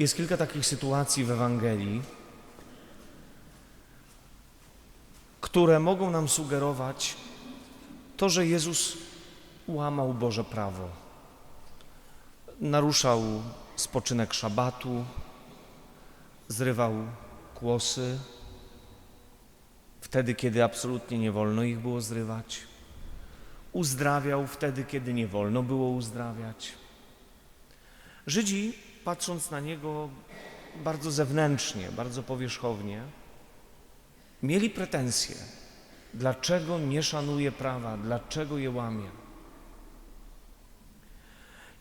jest kilka takich sytuacji w Ewangelii, które mogą nam sugerować to, że Jezus łamał Boże prawo. Naruszał spoczynek szabatu, zrywał kłosy, wtedy, kiedy absolutnie nie wolno ich było zrywać. Uzdrawiał wtedy, kiedy nie wolno było uzdrawiać. Żydzi, patrząc na niego bardzo zewnętrznie, bardzo powierzchownie, mieli pretensje, dlaczego nie szanuje prawa, dlaczego je łamie.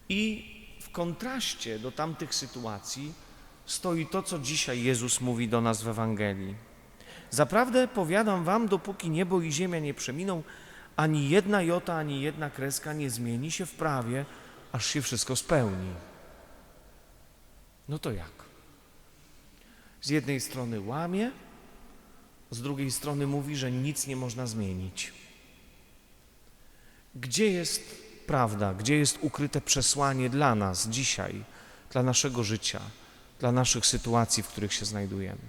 I w kontraście do tamtych sytuacji stoi to, co dzisiaj Jezus mówi do nas w Ewangelii. Zaprawdę powiadam wam, dopóki niebo i ziemia nie przeminą, ani jedna jota, ani jedna kreska nie zmieni się w prawie, aż się wszystko spełni. No to jak? Z jednej strony łamie, z drugiej strony mówi, że nic nie można zmienić. Gdzie jest prawda, gdzie jest ukryte przesłanie dla nas dzisiaj, dla naszego życia, dla naszych sytuacji, w których się znajdujemy?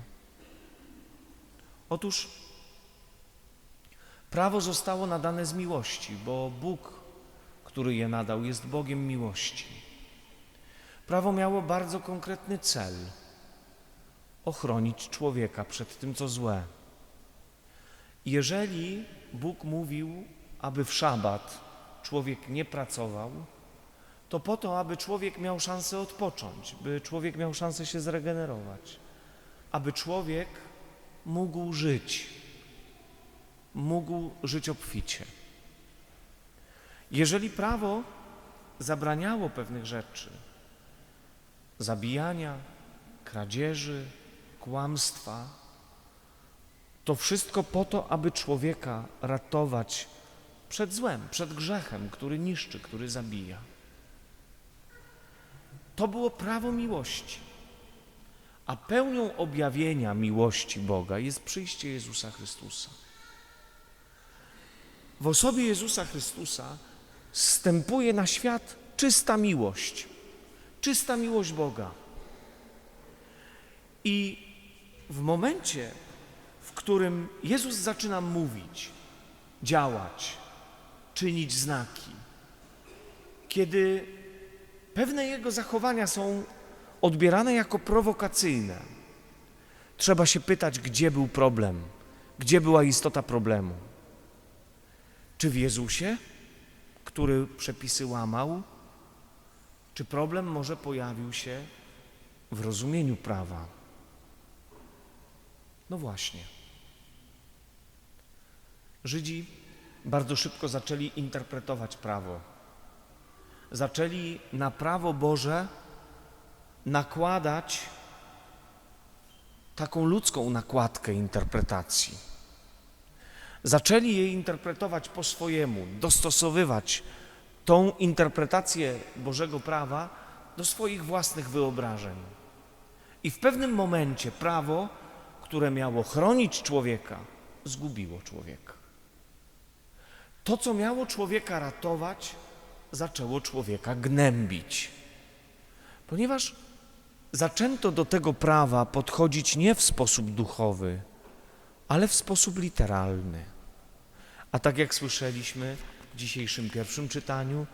Otóż prawo zostało nadane z miłości, bo Bóg, który je nadał, jest Bogiem miłości. Prawo miało bardzo konkretny cel ochronić człowieka przed tym, co złe. Jeżeli Bóg mówił, aby w szabat człowiek nie pracował, to po to, aby człowiek miał szansę odpocząć, by człowiek miał szansę się zregenerować, aby człowiek mógł żyć, mógł żyć obficie. Jeżeli prawo zabraniało pewnych rzeczy, zabijania, kradzieży, kłamstwa, to wszystko po to, aby człowieka ratować przed złem, przed grzechem, który niszczy, który zabija. To było prawo miłości. A pełnią objawienia miłości Boga jest przyjście Jezusa Chrystusa. W osobie Jezusa Chrystusa wstępuje na świat czysta miłość, czysta miłość Boga. I w momencie, w którym Jezus zaczyna mówić, działać, czynić znaki, kiedy pewne jego zachowania są odbierane jako prowokacyjne, trzeba się pytać, gdzie był problem, gdzie była istota problemu. Czy w Jezusie, który przepisy łamał, czy problem może pojawił się w rozumieniu prawa? No właśnie. Żydzi bardzo szybko zaczęli interpretować prawo. Zaczęli na prawo Boże nakładać taką ludzką nakładkę interpretacji. Zaczęli je interpretować po swojemu, dostosowywać tą interpretację Bożego prawa do swoich własnych wyobrażeń. I w pewnym momencie prawo, które miało chronić człowieka, zgubiło człowieka. To, co miało człowieka ratować, zaczęło człowieka gnębić. Ponieważ zaczęto do tego prawa podchodzić nie w sposób duchowy, ale w sposób literalny. A tak jak słyszeliśmy w dzisiejszym pierwszym czytaniu,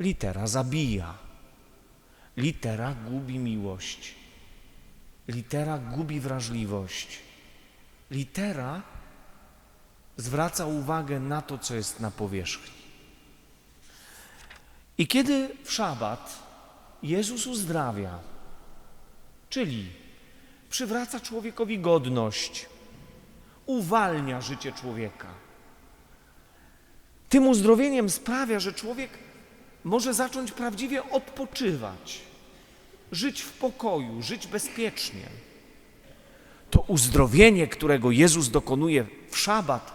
litera zabija. Litera gubi miłość. Litera gubi wrażliwość. Litera zwraca uwagę na to, co jest na powierzchni. I kiedy w szabat Jezus uzdrawia, czyli przywraca człowiekowi godność, uwalnia życie człowieka, tym uzdrowieniem sprawia, że człowiek może zacząć prawdziwie odpoczywać, żyć w pokoju, żyć bezpiecznie. To uzdrowienie, którego Jezus dokonuje w szabat,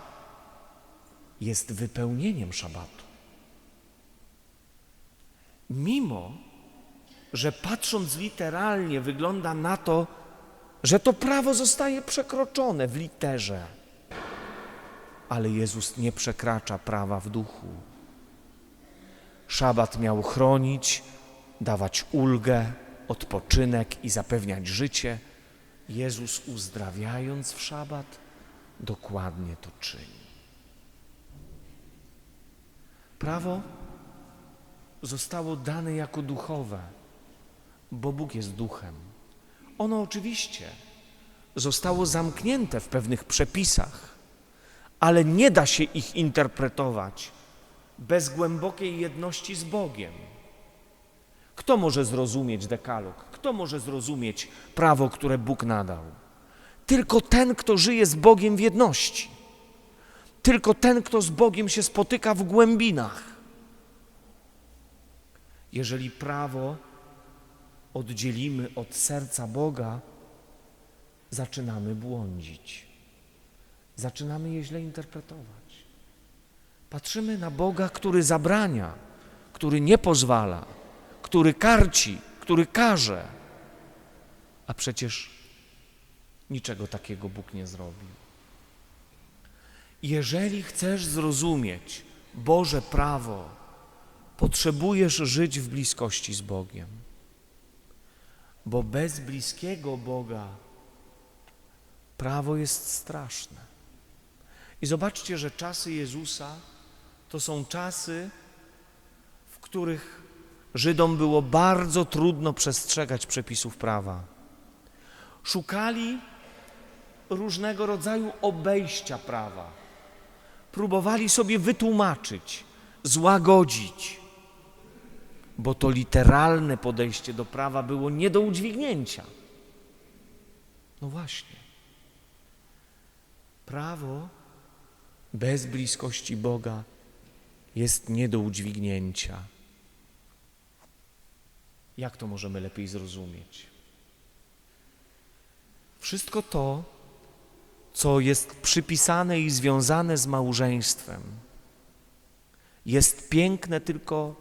jest wypełnieniem szabatu. Mimo, że patrząc literalnie wygląda na to, że to prawo zostaje przekroczone w literze, ale Jezus nie przekracza prawa w duchu. Szabat miał chronić, dawać ulgę, odpoczynek i zapewniać życie, Jezus uzdrawiając w szabat dokładnie to czyni. Prawo zostało dane jako duchowe, bo Bóg jest duchem. Ono oczywiście zostało zamknięte w pewnych przepisach, ale nie da się ich interpretować bez głębokiej jedności z Bogiem. Kto może zrozumieć dekalog? Kto może zrozumieć prawo, które Bóg nadał? Tylko ten, kto żyje z Bogiem w jedności. Tylko ten, kto z Bogiem się spotyka w głębinach. Jeżeli prawo oddzielimy od serca Boga, zaczynamy błądzić. Zaczynamy je źle interpretować. Patrzymy na Boga, który zabrania, który nie pozwala, który karci, który karze. A przecież niczego takiego Bóg nie zrobił. Jeżeli chcesz zrozumieć Boże prawo, potrzebujesz żyć w bliskości z Bogiem. Bo bez bliskiego Boga prawo jest straszne. I zobaczcie, że czasy Jezusa to są czasy, w których Żydom było bardzo trudno przestrzegać przepisów prawa. Szukali różnego rodzaju obejścia prawa. Próbowali sobie wytłumaczyć, złagodzić, bo to literalne podejście do prawa było nie do udźwignięcia. No właśnie. Prawo bez bliskości Boga jest nie do udźwignięcia. Jak to możemy lepiej zrozumieć? Wszystko to, co jest przypisane i związane z małżeństwem, jest piękne tylko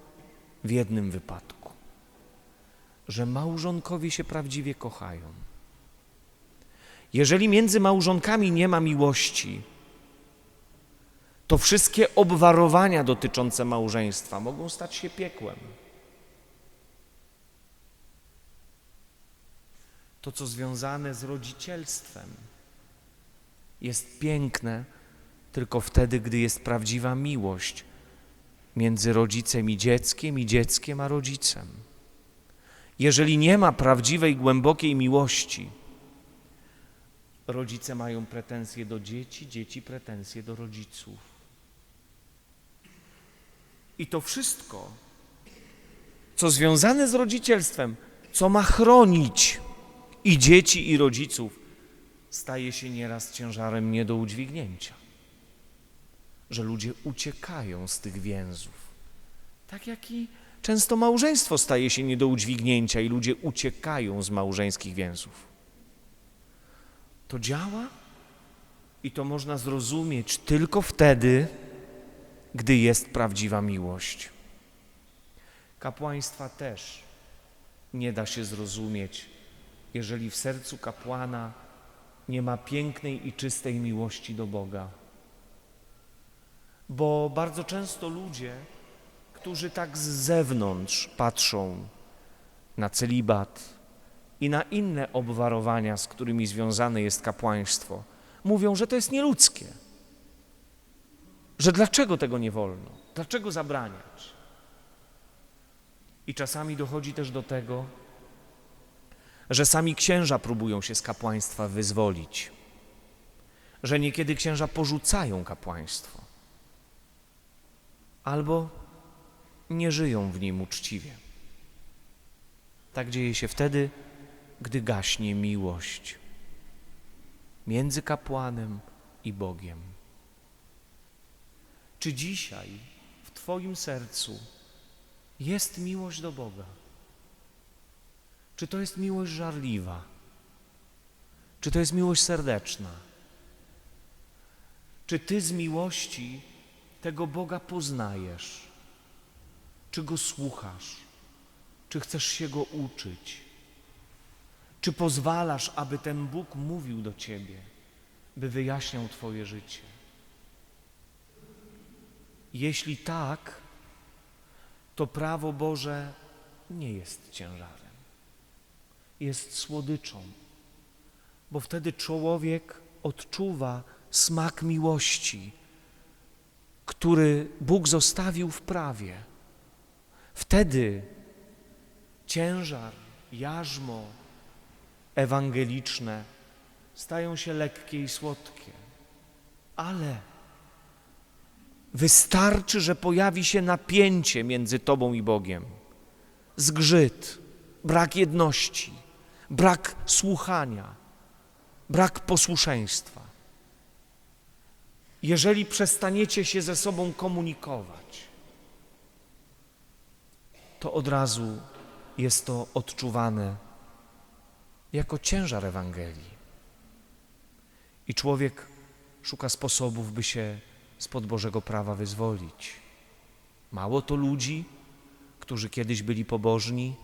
w jednym wypadku, że małżonkowie się prawdziwie kochają. Jeżeli między małżonkami nie ma miłości, to wszystkie obwarowania dotyczące małżeństwa mogą stać się piekłem. To, co związane z rodzicielstwem, jest piękne tylko wtedy, gdy jest prawdziwa miłość między rodzicem i dzieckiem, i dzieckiem a rodzicem. Jeżeli nie ma prawdziwej, głębokiej miłości, rodzice mają pretensje do dzieci, dzieci pretensje do rodziców. I to wszystko, co związane z rodzicielstwem, co ma chronić i dzieci, i rodziców, staje się nieraz ciężarem nie do udźwignięcia. Że ludzie uciekają z tych więzów. Tak jak i często małżeństwo staje się nie do udźwignięcia i ludzie uciekają z małżeńskich więzów. To działa i to można zrozumieć tylko wtedy, gdy jest prawdziwa miłość. Kapłaństwa też nie da się zrozumieć, jeżeli w sercu kapłana nie ma pięknej i czystej miłości do Boga. Bo bardzo często ludzie, którzy tak z zewnątrz patrzą na celibat i na inne obwarowania, z którymi związane jest kapłaństwo, mówią, że to jest nieludzkie. Że dlaczego tego nie wolno? Dlaczego zabraniać? I czasami dochodzi też do tego, że sami księża próbują się z kapłaństwa wyzwolić, że niekiedy księża porzucają kapłaństwo albo nie żyją w nim uczciwie. Tak dzieje się wtedy, gdy gaśnie miłość między kapłanem i Bogiem. Czy dzisiaj w Twoim sercu jest miłość do Boga? Czy to jest miłość żarliwa? Czy to jest miłość serdeczna? Czy Ty z miłości tego Boga poznajesz? Czy Go słuchasz? Czy chcesz się Go uczyć? Czy pozwalasz, aby ten Bóg mówił do Ciebie, by wyjaśniał Twoje życie? Jeśli tak, to prawo Boże nie jest ciężarem. jest słodyczą, bo wtedy człowiek odczuwa smak miłości, który Bóg zostawił w prawie. Wtedy ciężar, jarzmo ewangeliczne stają się lekkie i słodkie. Ale wystarczy, że pojawi się napięcie między Tobą i Bogiem, zgrzyt, brak jedności, brak słuchania, brak posłuszeństwa. Jeżeli przestaniecie się ze sobą komunikować, to od razu jest to odczuwane jako ciężar Ewangelii. I człowiek szuka sposobów, by się spod Bożego prawa wyzwolić. Mało to ludzi, którzy kiedyś byli pobożni,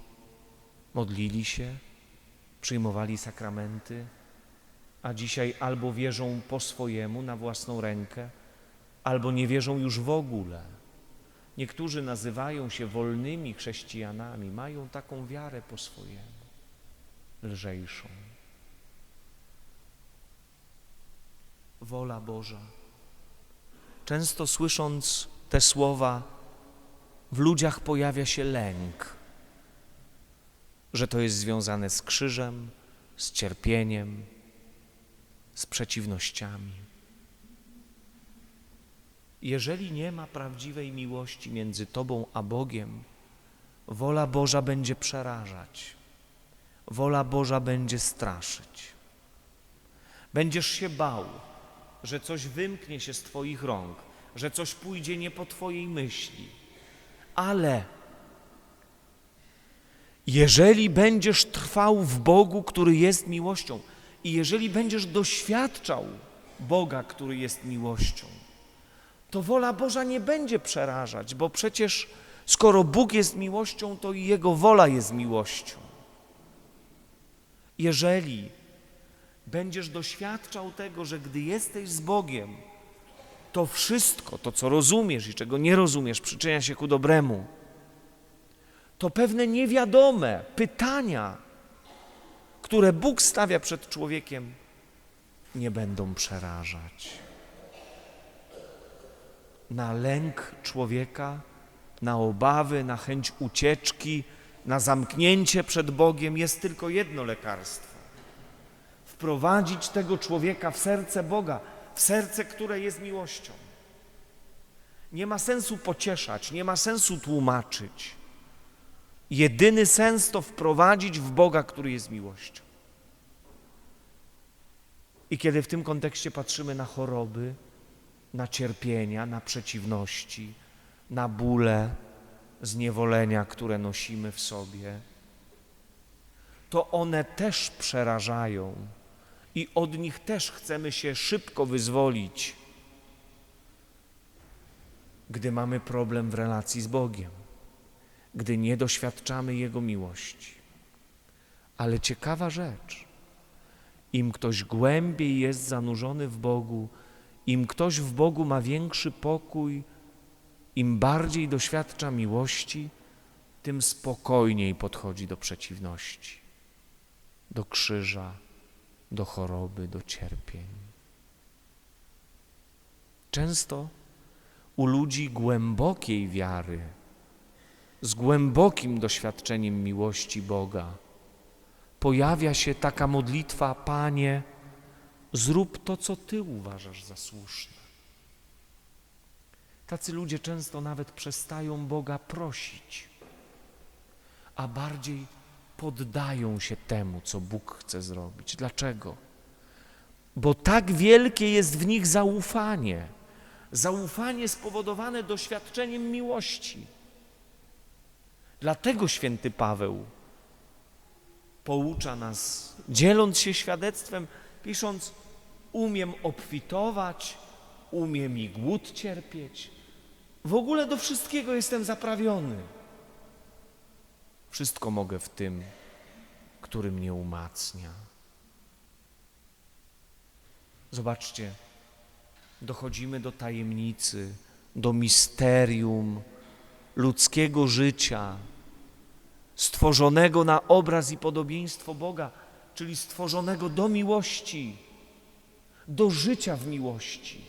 modlili się, przyjmowali sakramenty, a dzisiaj albo wierzą po swojemu na własną rękę, albo nie wierzą już w ogóle. Niektórzy nazywają się wolnymi chrześcijanami, mają taką wiarę po swojemu, lżejszą. Wola Boża. Często słysząc te słowa, w ludziach pojawia się lęk, że to jest związane z krzyżem, z cierpieniem, z przeciwnościami. Jeżeli nie ma prawdziwej miłości między Tobą a Bogiem, wola Boża będzie przerażać, wola Boża będzie straszyć. Będziesz się bał, że coś wymknie się z Twoich rąk, że coś pójdzie nie po Twojej myśli. Ale jeżeli będziesz trwał w Bogu, który jest miłością, i jeżeli będziesz doświadczał Boga, który jest miłością, to wola Boża nie będzie przerażać, bo przecież skoro Bóg jest miłością, to i Jego wola jest miłością. Jeżeli będziesz doświadczał tego, że gdy jesteś z Bogiem, to wszystko, to co rozumiesz i czego nie rozumiesz, przyczynia się ku dobremu, to pewne niewiadome pytania, które Bóg stawia przed człowiekiem, nie będą przerażać. Na lęk człowieka, na obawy, na chęć ucieczki, na zamknięcie przed Bogiem jest tylko jedno lekarstwo. Wprowadzić tego człowieka w serce Boga, w serce, które jest miłością. Nie ma sensu pocieszać, nie ma sensu tłumaczyć. Jedyny sens to wprowadzić w Boga, który jest miłością. I kiedy w tym kontekście patrzymy na choroby, na cierpienia, na przeciwności, na bóle, zniewolenia, które nosimy w sobie, to one też przerażają i od nich też chcemy się szybko wyzwolić, gdy mamy problem w relacji z Bogiem gdy nie doświadczamy Jego miłości. Ale ciekawa rzecz, im ktoś głębiej jest zanurzony w Bogu, im ktoś w Bogu ma większy pokój, im bardziej doświadcza miłości, tym spokojniej podchodzi do przeciwności, do krzyża, do choroby, do cierpień. Często u ludzi głębokiej wiary, z głębokim doświadczeniem miłości Boga, pojawia się taka modlitwa: Panie, zrób to, co Ty uważasz za słuszne. Tacy ludzie często nawet przestają Boga prosić, a bardziej poddają się temu, co Bóg chce zrobić. Dlaczego? Bo tak wielkie jest w nich zaufanie, zaufanie spowodowane doświadczeniem miłości. Dlatego święty Paweł poucza nas, dzieląc się świadectwem, pisząc: Umiem obfitować, umiem i głód cierpieć. W ogóle do wszystkiego jestem zaprawiony. Wszystko mogę w tym, który mnie umacnia. Zobaczcie, dochodzimy do tajemnicy, do misterium ludzkiego życia, stworzonego na obraz i podobieństwo Boga, czyli stworzonego do miłości, do życia w miłości,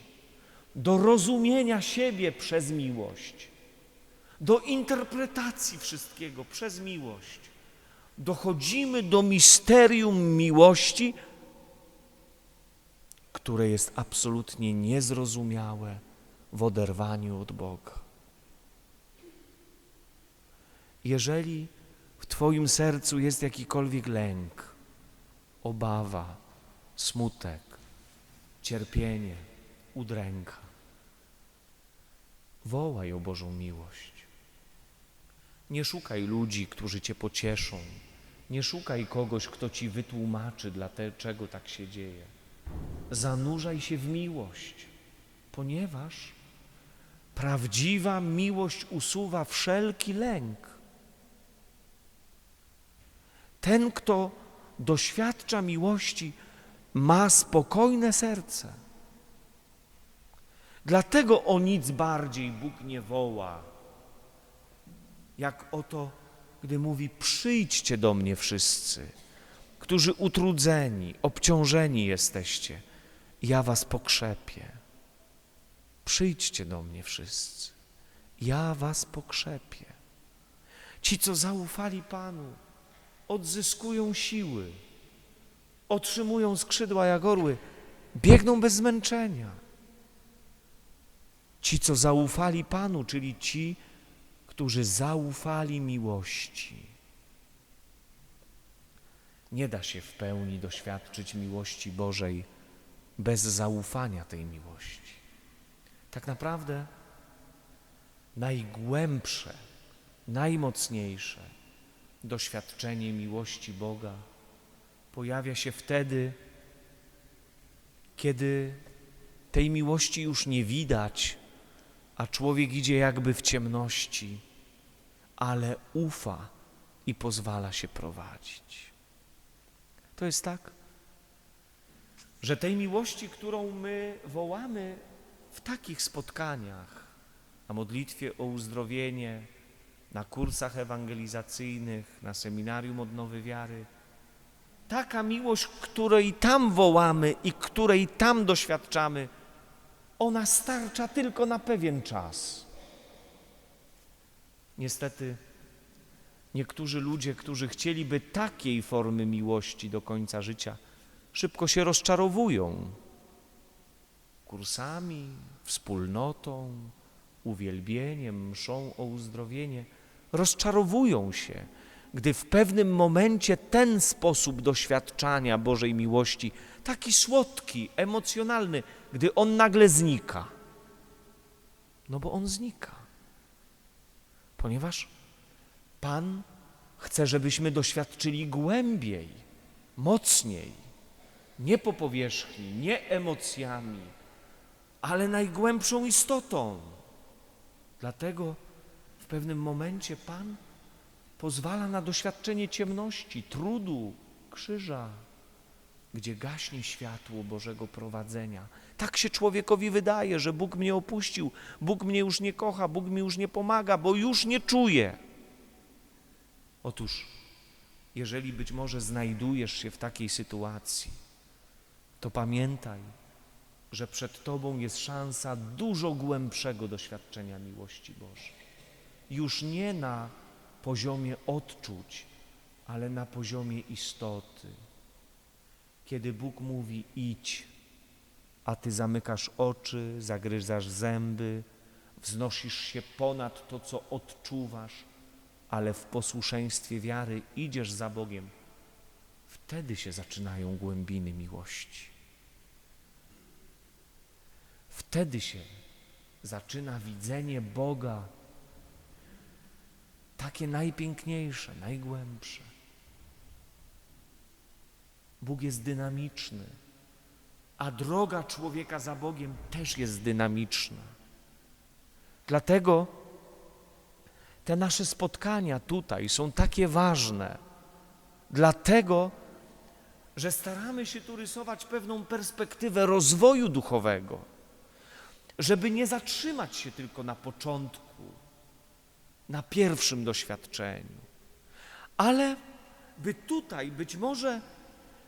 do rozumienia siebie przez miłość, do interpretacji wszystkiego przez miłość. Dochodzimy do misterium miłości, które jest absolutnie niezrozumiałe w oderwaniu od Boga. Jeżeli w Twoim sercu jest jakikolwiek lęk, obawa, smutek, cierpienie, udręka, wołaj o Bożą miłość. Nie szukaj ludzi, którzy Cię pocieszą. Nie szukaj kogoś, kto Ci wytłumaczy, dlaczego tak się dzieje. Zanurzaj się w miłość, ponieważ prawdziwa miłość usuwa wszelki lęk. Ten, kto doświadcza miłości, ma spokojne serce. Dlatego o nic bardziej Bóg nie woła, jak oto, gdy mówi: Przyjdźcie do mnie wszyscy, którzy utrudzeni, obciążeni jesteście, ja was pokrzepię. Przyjdźcie do mnie wszyscy, ja was pokrzepię. Ci, co zaufali Panu, odzyskują siły, otrzymują skrzydła jak orły, biegną bez zmęczenia. Ci, co zaufali Panu, czyli ci, którzy zaufali miłości. Nie da się w pełni doświadczyć miłości Bożej bez zaufania tej miłości. Tak naprawdę najgłębsze, najmocniejsze doświadczenie miłości Boga pojawia się wtedy, kiedy tej miłości już nie widać, a człowiek idzie jakby w ciemności, ale ufa i pozwala się prowadzić. To jest tak, że tej miłości, którą my wołamy w takich spotkaniach, na modlitwie o uzdrowienie, na kursach ewangelizacyjnych, na seminarium odnowy wiary, taka miłość, której tam wołamy i której tam doświadczamy, ona starcza tylko na pewien czas. Niestety, niektórzy ludzie, którzy chcieliby takiej formy miłości do końca życia, szybko się rozczarowują kursami, wspólnotą, uwielbieniem, mszą o uzdrowienie. Rozczarowują się, gdy w pewnym momencie ten sposób doświadczania Bożej miłości, taki słodki, emocjonalny, gdy on nagle znika. No bo on znika. Ponieważ Pan chce, żebyśmy doświadczyli głębiej, mocniej, nie po powierzchni, nie emocjami, ale najgłębszą istotą. Dlatego w pewnym momencie Pan pozwala na doświadczenie ciemności, trudu, krzyża, gdzie gaśnie światło Bożego prowadzenia. Tak się człowiekowi wydaje, że Bóg mnie opuścił, Bóg mnie już nie kocha, Bóg mi już nie pomaga, bo już nie czuje. Otóż, jeżeli być może znajdujesz się w takiej sytuacji, to pamiętaj, że przed Tobą jest szansa dużo głębszego doświadczenia miłości Bożej. Już nie na poziomie odczuć, ale na poziomie istoty. Kiedy Bóg mówi idź, a Ty zamykasz oczy, zagryzasz zęby, wznosisz się ponad to, co odczuwasz, ale w posłuszeństwie wiary idziesz za Bogiem, wtedy się zaczynają głębiny miłości. Wtedy się zaczyna widzenie Boga takie najpiękniejsze, najgłębsze. Bóg jest dynamiczny, a droga człowieka za Bogiem też jest dynamiczna. Dlatego te nasze spotkania tutaj są takie ważne, dlatego że staramy się tu rysować pewną perspektywę rozwoju duchowego, żeby nie zatrzymać się tylko na początku, na pierwszym doświadczeniu, ale by tutaj być może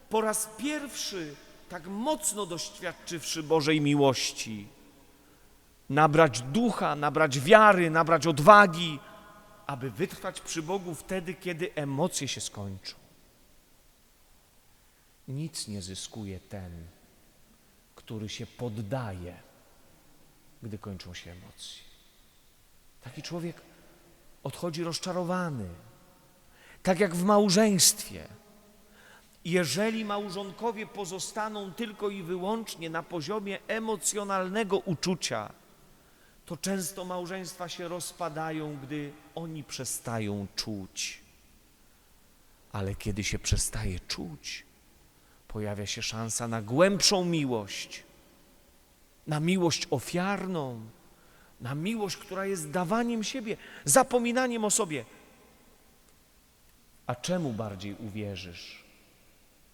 po raz pierwszy, tak mocno doświadczywszy Bożej miłości, nabrać ducha, nabrać wiary, nabrać odwagi, aby wytrwać przy Bogu wtedy, kiedy emocje się skończą. Nic nie zyskuje ten, który się poddaje, gdy kończą się emocje. Taki człowiek odchodzi rozczarowany, tak jak w małżeństwie. Jeżeli małżonkowie pozostaną tylko i wyłącznie na poziomie emocjonalnego uczucia, to często małżeństwa się rozpadają, gdy oni przestają czuć. Ale kiedy się przestaje czuć, pojawia się szansa na głębszą miłość, na miłość ofiarną, na miłość, która jest dawaniem siebie, zapominaniem o sobie. A czemu bardziej uwierzysz?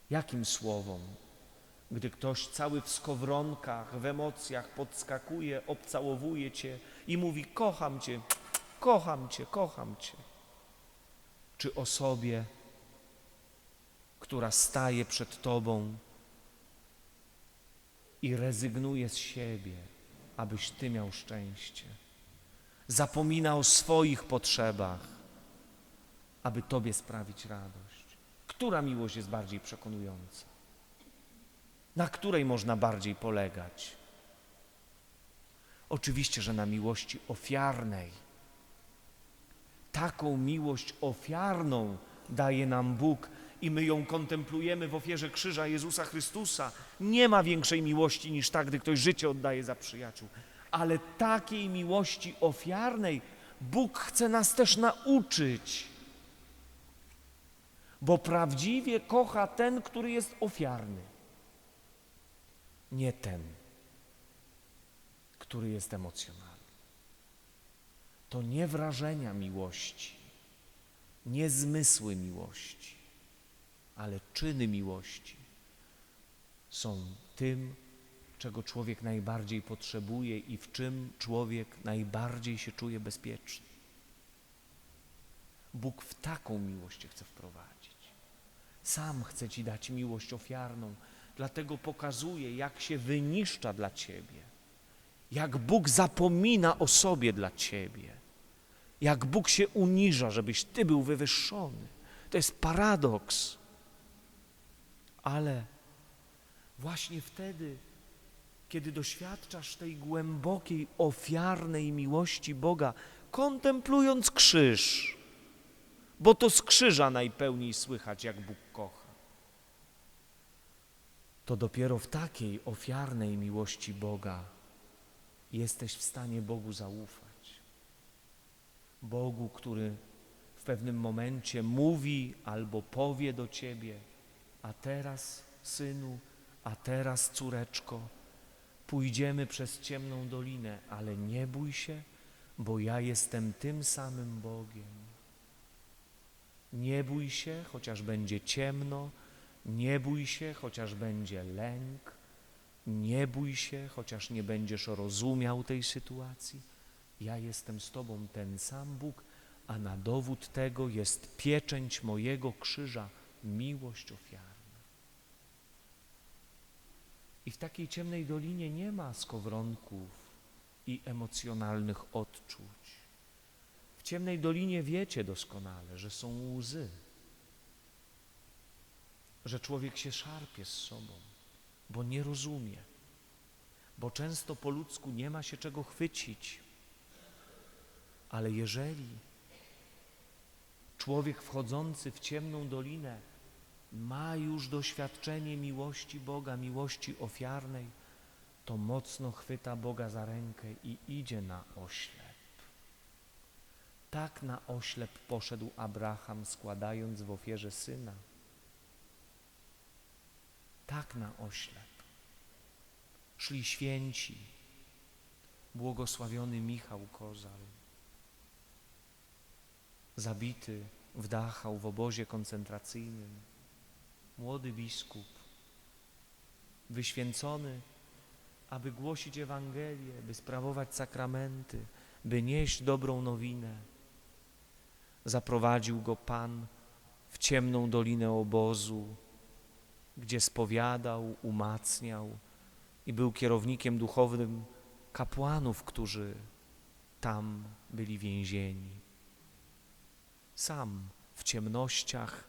Jakim słowom? Gdy ktoś cały w skowronkach, w emocjach podskakuje, obcałowuje cię i mówi: Kocham cię, kocham cię, kocham cię. Czy osobie, która staje przed tobą i rezygnuje z siebie, abyś ty miał szczęście. Zapomina o swoich potrzebach, aby tobie sprawić radość. Która miłość jest bardziej przekonująca? Na której można bardziej polegać? Oczywiście, że na miłości ofiarnej. Taką miłość ofiarną daje nam Bóg i my ją kontemplujemy w ofierze krzyża Jezusa Chrystusa. Nie ma większej miłości niż ta, gdy ktoś życie oddaje za przyjaciół. Ale takiej miłości ofiarnej Bóg chce nas też nauczyć. Bo prawdziwie kocha ten, który jest ofiarny. Nie ten, który jest emocjonalny. To nie wrażenia miłości, nie zmysły miłości, ale czyny miłości są tym, czego człowiek najbardziej potrzebuje i w czym człowiek najbardziej się czuje bezpieczny. Bóg w taką miłość chce wprowadzić. Sam chce ci dać miłość ofiarną, dlatego pokazuje, jak się wyniszcza dla ciebie, jak Bóg zapomina o sobie dla ciebie, jak Bóg się uniża, żebyś ty był wywyższony. To jest paradoks. Ale właśnie wtedy, kiedy doświadczasz tej głębokiej, ofiarnej miłości Boga, kontemplując krzyż, bo to z krzyża najpełniej słychać, jak Bóg kocha. To dopiero w takiej ofiarnej miłości Boga jesteś w stanie Bogu zaufać. Bogu, który w pewnym momencie mówi albo powie do ciebie, a teraz, synu, a teraz, córeczko, pójdziemy przez ciemną dolinę, ale nie bój się, bo ja jestem tym samym Bogiem. Nie bój się, chociaż będzie ciemno, nie bój się, chociaż będzie lęk, nie bój się, chociaż nie będziesz rozumiał tej sytuacji. Ja jestem z Tobą ten sam Bóg, a na dowód tego jest pieczęć mojego krzyża, miłość ofiarna. I w takiej ciemnej dolinie nie ma skowronków i emocjonalnych odczuć. Ciemnej dolinie wiecie doskonale, że są łzy, że człowiek się szarpie z sobą, bo nie rozumie, bo często po ludzku nie ma się czego chwycić. Ale jeżeli człowiek wchodzący w ciemną dolinę ma już doświadczenie miłości Boga, miłości ofiarnej, to mocno chwyta Boga za rękę i idzie na oślep. Tak na oślep poszedł Abraham, składając w ofierze syna. Tak na oślep. Szli święci, błogosławiony Michał Kozal, zabity w Dachau w obozie koncentracyjnym, młody biskup, wyświęcony, aby głosić Ewangelię, by sprawować sakramenty, by nieść dobrą nowinę. Zaprowadził go Pan w ciemną dolinę obozu, gdzie spowiadał, umacniał i był kierownikiem duchownym kapłanów, którzy tam byli więzieni. Sam w ciemnościach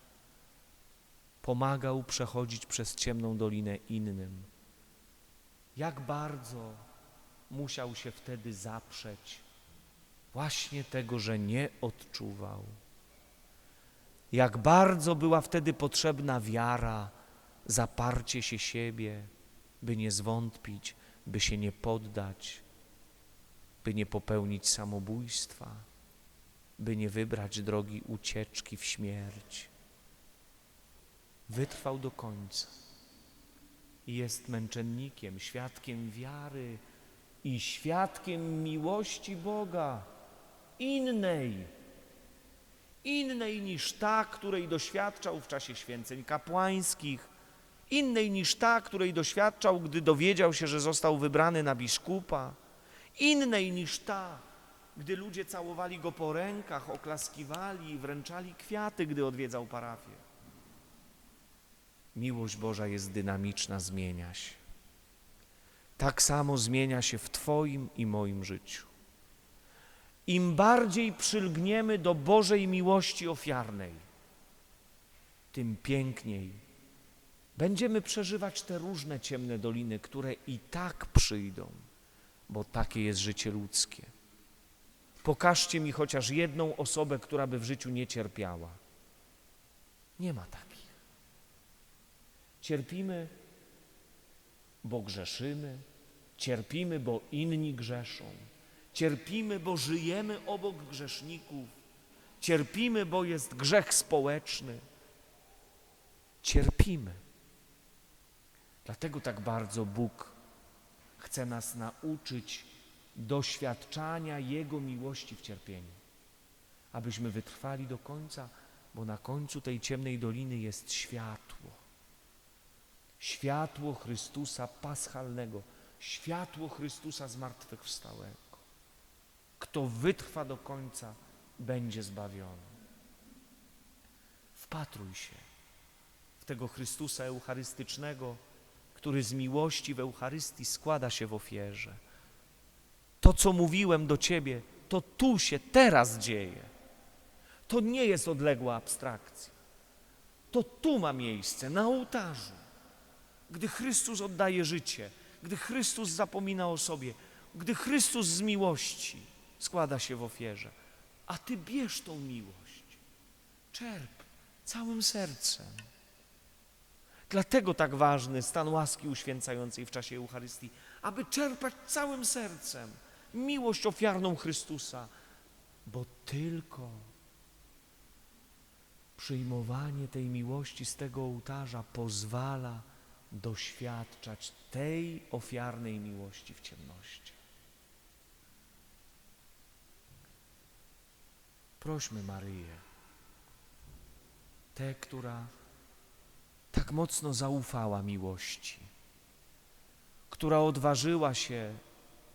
pomagał przechodzić przez ciemną dolinę innym. Jak bardzo musiał się wtedy zaprzeć właśnie tego, że nie odczuwał. Jak bardzo była wtedy potrzebna wiara, zaparcie się siebie, by nie zwątpić, by się nie poddać, by nie popełnić samobójstwa, by nie wybrać drogi ucieczki w śmierć. Wytrwał do końca i jest męczennikiem, świadkiem wiary i świadkiem miłości Boga, innej, innej niż ta, której doświadczał w czasie święceń kapłańskich, innej niż ta, której doświadczał, gdy dowiedział się, że został wybrany na biskupa, innej niż ta, gdy ludzie całowali go po rękach, oklaskiwali i wręczali kwiaty, gdy odwiedzał parafię. Miłość Boża jest dynamiczna, zmienia się. Tak samo zmienia się w Twoim i moim życiu. Im bardziej przylgniemy do Bożej miłości ofiarnej, tym piękniej będziemy przeżywać te różne ciemne doliny, które i tak przyjdą, bo takie jest życie ludzkie. Pokażcie mi chociaż jedną osobę, która by w życiu nie cierpiała. Nie ma takich. Cierpimy, bo grzeszymy, cierpimy, bo inni grzeszą, cierpimy, bo żyjemy obok grzeszników, cierpimy, bo jest grzech społeczny. Cierpimy. Dlatego tak bardzo Bóg chce nas nauczyć doświadczania Jego miłości w cierpieniu, abyśmy wytrwali do końca, bo na końcu tej ciemnej doliny jest światło. Światło Chrystusa paschalnego, światło Chrystusa zmartwychwstałego. Kto wytrwa do końca, będzie zbawiony. Wpatruj się w tego Chrystusa Eucharystycznego, który z miłości w Eucharystii składa się w ofierze. To, co mówiłem do Ciebie, to tu się teraz dzieje. To nie jest odległa abstrakcja. To tu ma miejsce, na ołtarzu. Gdy Chrystus oddaje życie, gdy Chrystus zapomina o sobie, gdy Chrystus z miłości składa się w ofierze. A Ty bierz tą miłość, czerp całym sercem. Dlatego tak ważny stan łaski uświęcającej w czasie Eucharystii, aby czerpać całym sercem miłość ofiarną Chrystusa, bo tylko przyjmowanie tej miłości z tego ołtarza pozwala doświadczać tej ofiarnej miłości w ciemności. Prośmy Maryję, tę, która tak mocno zaufała miłości, która odważyła się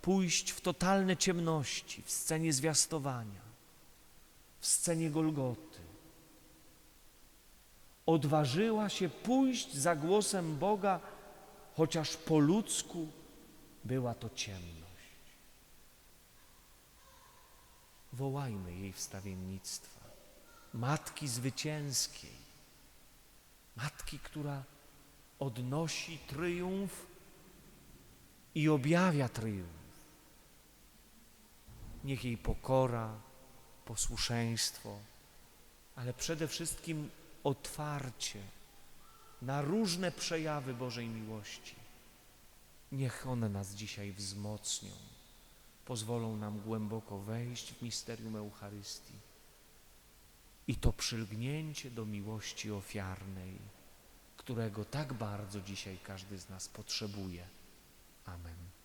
pójść w totalne ciemności, w scenie zwiastowania, w scenie Golgoty. Odważyła się pójść za głosem Boga, chociaż po ludzku była to ciemność. Wołajmy jej wstawiennictwa, Matki Zwycięskiej, Matki, która odnosi tryumf i objawia tryumf. Niech jej pokora, posłuszeństwo, ale przede wszystkim otwarcie na różne przejawy Bożej miłości. Niech one nas dzisiaj wzmocnią, pozwolą nam głęboko wejść w misterium Eucharystii. I to przylgnięcie do miłości ofiarnej, którego tak bardzo dzisiaj każdy z nas potrzebuje. Amen.